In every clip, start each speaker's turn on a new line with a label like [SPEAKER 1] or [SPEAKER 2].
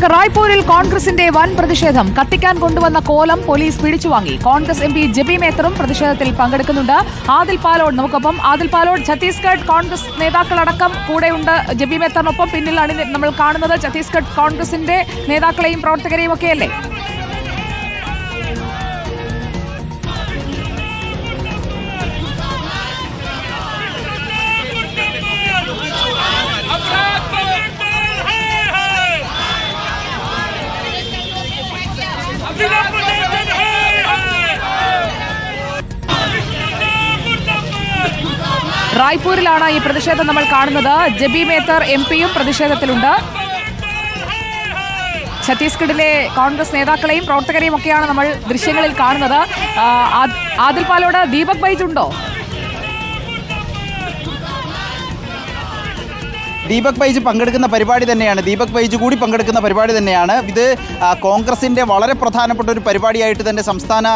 [SPEAKER 1] Back റായ്പൂരിൽ കോൺഗ്രസിന്റെ വൻ പ്രതിഷേധം. കത്തിക്കാൻ കൊണ്ടുവന്ന കോലം പോലീസ് പിടിച്ചുവാങ്ങി. കോൺഗ്രസ് എം പി ജബി മേത്തറും പ്രതിഷേധത്തിൽ പങ്കെടുക്കുന്നുണ്ട്. ആദിൽ പാലോഡ് നമുക്കൊപ്പം. ആദിൽ പാലോഡ് ഛത്തീസ്ഗഡ് കോൺഗ്രസ് നേതാക്കളടക്കം കൂടെയുണ്ട് ജബി മേത്തറിനൊപ്പം. പിന്നിലാണ് നമ്മൾ കാണുന്നത് ഛത്തീസ്ഗഡ് കോൺഗ്രസിന്റെ നേതാക്കളെയും പ്രവർത്തകരെയും ഒക്കെയല്ലേ റായ്പൂരിലാണ് ഈ പ്രതിഷേധം നമ്മൾ കാണുന്നത്. ജബി മേത്തർ എം പിയും പ്രതിഷേധത്തിലുണ്ട്. ഛത്തീസ്ഗഡിലെ കോൺഗ്രസ് നേതാക്കളെയും പ്രവർത്തകരെയും ഒക്കെയാണ് നമ്മൾ ദൃശ്യങ്ങളിൽ കാണുന്നത്. ആദിൽ പാലോട് ദീപക് ബൈജ് ഉണ്ടോ
[SPEAKER 2] ദീപക് ബൈജ് പങ്കെടുക്കുന്ന പരിപാടി തന്നെയാണ്. ദീപക് ബൈജ് കൂടി പങ്കെടുക്കുന്ന പരിപാടി തന്നെയാണ്. ഇത് കോൺഗ്രസിന്റെ വളരെ പ്രധാനപ്പെട്ട ഒരു പരിപാടിയായിട്ട് തന്നെ സംസ്ഥാന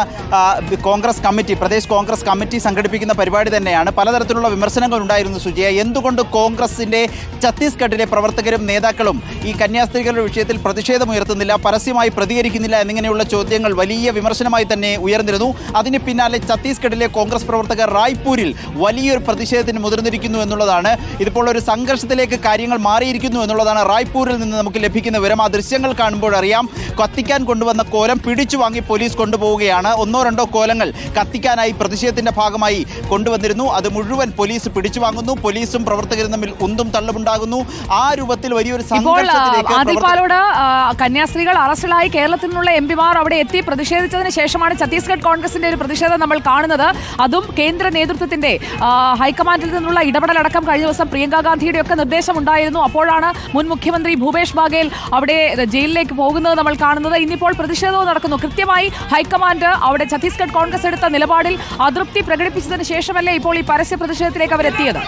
[SPEAKER 2] കോൺഗ്രസ് കമ്മിറ്റി പ്രദേശ് കോൺഗ്രസ് കമ്മിറ്റി സംഘടിപ്പിക്കുന്ന പരിപാടി തന്നെയാണ്. പലതരത്തിലുള്ള വിമർശനങ്ങൾ ഉണ്ടായിരുന്നു സുജയ. എന്തുകൊണ്ട് കോൺഗ്രസിന്റെ ഛത്തീസ്ഗഡിലെ പ്രവർത്തകരും നേതാക്കളും ഈ കന്യാസ്ത്രീകളുടെ വിഷയത്തിൽ പ്രതിഷേധമുയർത്തുന്നില്ല പരസ്യമായി പ്രതികരിക്കുന്നില്ല എന്നിങ്ങനെയുള്ള ചോദ്യങ്ങൾ വലിയ വിമർശനമായി തന്നെ ഉയർന്നിരുന്നു. അതിന് പിന്നാലെ ഛത്തീസ്ഗഡിലെ കോൺഗ്രസ് പ്രവർത്തകർ റായ്പൂരിൽ വലിയൊരു പ്രതിഷേധത്തിന് മുതിർന്നിരിക്കുന്നു എന്നുള്ളതാണ്. ഇതിപ്പോൾ ഒരു സംഘർഷത്തിലേക്ക് കാര്യങ്ങൾ മാറിയിരിക്കുന്നു എന്നുള്ളതാണ് റായ്പൂരിൽ നിന്ന് നമുക്ക് ലഭിക്കുന്ന വിവരം. ആ ദൃശ്യങ്ങൾ കാണുമ്പോൾ അറിയാം കത്തിക്കാൻ കൊണ്ടുവന്ന കോലം പിടിച്ചു വാങ്ങി പോലീസ് കൊണ്ടുപോവുകയാണ്. ഒന്നോ രണ്ടോ കോലങ്ങൾ കത്തിക്കാനായി പ്രതിഷേധത്തിന്റെ ഭാഗമായി കൊണ്ടുവന്നിരുന്നു. അത് മുഴുവൻ പോലീസ് പിടിച്ചു വാങ്ങുന്നു. പോലീസും പ്രവർത്തകരും തമ്മിൽ ഉന്തും തള്ളുമുണ്ടാകുന്നു. ആ രൂപത്തിൽ വലിയൊരു സംഘർഷത്തിലേക്ക്
[SPEAKER 1] കന്യാസ്ത്രീകൾ അറസ്റ്റിലായി. കേരളത്തിൽ നിന്നുള്ള എം പിമാർ അവിടെ എത്തി പ്രതിഷേധിച്ചതിന് ശേഷമാണ് ഛത്തീസ്ഗഡ് കോൺഗ്രസിന്റെ ഒരു പ്രതിഷേധം നമ്മൾ കാണുന്നത്. അതും കേന്ദ്ര നേതൃത്വത്തിന്റെ ഹൈക്കമാൻഡിൽ നിന്നുള്ള ഇടപെടലടക്കം കഴിഞ്ഞ ദിവസം പ്രിയങ്കാ ഗാന്ധിയുടെ ഒക്കെ നിർദ്ദേശം ഉണ്ടായിരുന്നു അപ്പോഴാണ് മുൻ മുഖ്യമന്ത്രി ഭൂപേഷ് ബാഗേൽ അവിടെ ജയിലിലേക്ക് പോകുന്നത് നമ്മൾ കാണുന്നത്. ഇന്നിപ്പോൾ പ്രതിഷേധവും നടക്കുന്നു. കൃത്യമായി ഹൈക്കമാൻഡ് അവിടെ ഛത്തീസ്ഗഡ് കോൺഗ്രസ് എടുത്ത നിലപാടിൽ അതൃപ്തി പ്രകടിപ്പിച്ചതിന് ശേഷമല്ലേ ഇപ്പോൾ ഈ പരസ്യ പ്രതിഷേധത്തിലേക്ക് അവരെത്തിയത്?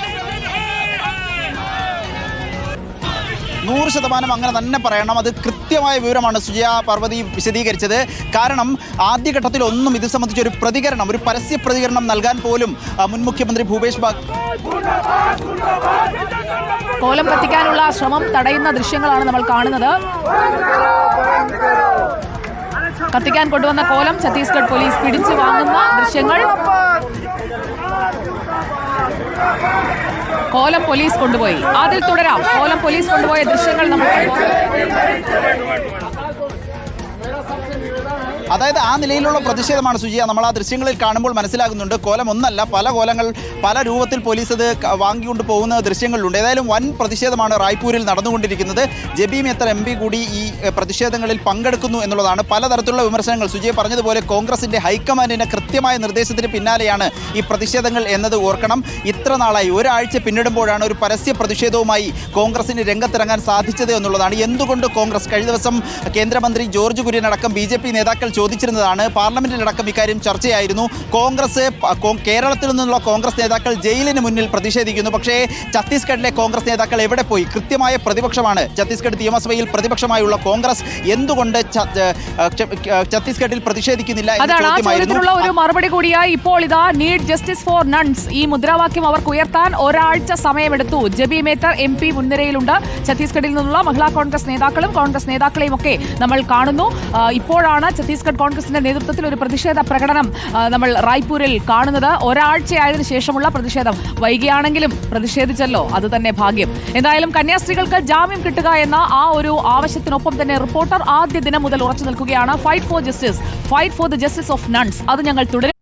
[SPEAKER 2] നൂറ് ശതമാനം അങ്ങനെ തന്നെ പറയണം. അത് കൃത്യമായ വിവരമാണ് സുജയ പാർവതി വിശദീകരിച്ചത്. കാരണം ആദ്യഘട്ടത്തിൽ ഒന്നും ഇത് സംബന്ധിച്ച് ഒരു പ്രതികരണം ഒരു പരസ്യ പ്രതികരണം നൽകാൻ പോലും മുൻ മുഖ്യമന്ത്രി ഭൂപേഷ്
[SPEAKER 1] കോലം കത്തിക്കാനുള്ള ശ്രമം തടയുന്ന ദൃശ്യങ്ങളാണ് നമ്മൾ കാണുന്നത്. കത്തിക്കാൻ കൊണ്ടുവന്ന കോലം ഛത്തീസ്ഗഡ് പോലീസ് പിടിച്ചു വാങ്ങുന്ന ദൃശ്യങ്ങൾ. കോലം പോലീസ് കൊണ്ടുപോയി. അതിൽ തുടരാം. കോലം പോലീസ് കൊണ്ടുപോയ ദൃശ്യങ്ങൾ നമ്മൾ
[SPEAKER 2] അതായത് ആ നിലയിലുള്ള പ്രതിഷേധമാണ് സുജിയ. നമ്മൾ ആ ദൃശ്യങ്ങളിൽ കാണുമ്പോൾ മനസ്സിലാകുന്നുണ്ട്. കോലം ഒന്നല്ല പല കോലങ്ങൾ പല രൂപത്തിൽ പോലീസ് അത് വാങ്ങിക്കൊണ്ട് പോകുന്ന ദൃശ്യങ്ങളിലുണ്ട് ഏതായാലും വൻ പ്രതിഷേധമാണ് റായ്പൂരിൽ നടന്നുകൊണ്ടിരിക്കുന്നത്. ജബി മേത്തർ എം കൂടി ഈ പ്രതിഷേധങ്ങളിൽ പങ്കെടുക്കുന്നു എന്നുള്ളതാണ്. പലതരത്തിലുള്ള വിമർശനങ്ങൾ സുജിയെ പറഞ്ഞതുപോലെ കോൺഗ്രസിന്റെ ഹൈക്കമാൻഡിന്റെ കൃത്യമായ നിർദ്ദേശത്തിന് പിന്നാലെയാണ് ഈ പ്രതിഷേധങ്ങൾ എന്നത് ഓർക്കണം. ഇത്ര നാളായി ഒരാഴ്ച പിന്നിടുമ്പോഴാണ് ഒരു പരസ്യ പ്രതിഷേധവുമായി കോൺഗ്രസിന് രംഗത്തിറങ്ങാൻ സാധിച്ചത് എന്നുള്ളതാണ്. എന്തുകൊണ്ട് കോൺഗ്രസ്? കഴിഞ്ഞ ദിവസം കേന്ദ്രമന്ത്രി ജോർജ് കുര്യൻ അടക്കം ബി നേതാക്കൾ ചോദിച്ചിരുന്നതാണ്. പാർലമെന്റിലടക്കം ഇക്കാര്യം ചർച്ചയായിരുന്നു. കോൺഗ്രസ് കേരളത്തിൽ നിന്നുള്ള കോൺഗ്രസ് നേതാക്കൾ ജയിലിന് മുന്നിൽ പ്രതിഷേധിക്കുന്നു. പക്ഷേ ഛത്തീസ്ഗഡിലെ കോൺഗ്രസ് നേതാക്കൾ എവിടെ പോയി? കൃത്യമായ പ്രതിപക്ഷമാണ്. ഛത്തീസ്ഗഡ് നിയമസഭയിൽ പ്രതിപക്ഷമായുള്ള കോൺഗ്രസ് എന്തുകൊണ്ട് ഛത്തീസ്ഗഡിൽ പ്രതിഷേധിക്കുന്നില്ല
[SPEAKER 1] ഒരു മറുപടി കൂടിയായി ഇപ്പോൾ ഇതാ നീഡ് ജസ്റ്റിസ് ഫോർ നൺസ്. ഈ മുദ്രാവാക്യം അവർക്ക് ഉയർത്താൻ ഒരാഴ്ച സമയമെടുത്തു. ജബി മേത്തർ എം പി മുൻനിരയിലുണ്ട്. ഛത്തീസ്ഗഡിൽ നിന്നുള്ള മഹിളാ കോൺഗ്രസ് നേതാക്കളും കോൺഗ്രസ് നേതാക്കളെയും ഒക്കെ നമ്മൾ കാണുന്നു. ഇപ്പോഴാണ് ഛത്തീസ്ഗഡ് കോൺഗ്രസിന്റെ നേതൃത്വത്തിൽ ഒരു പ്രതിഷേധ പ്രകടനം നമ്മൾ റായ്പൂരിൽ കാണുന്നത്. ഒരാഴ്ചയായതിനു ശേഷമുള്ള പ്രതിഷേധം. വൈകിയാണെങ്കിലും പ്രതിഷേധിച്ചല്ലോ അത് തന്നെ ഭാഗ്യം. എന്തായാലും കന്യാസ്ത്രീകൾക്ക് ജാമ്യം കിട്ടുക എന്ന ആ ഒരു ആവശ്യത്തിനൊപ്പം തന്നെ റിപ്പോർട്ടർ ആദ്യ ദിനം മുതൽ ഉറച്ചു നിൽക്കുകയാണ്. Fight for justice fight for the justice of nuns അത് ഞങ്ങൾ തുടരും.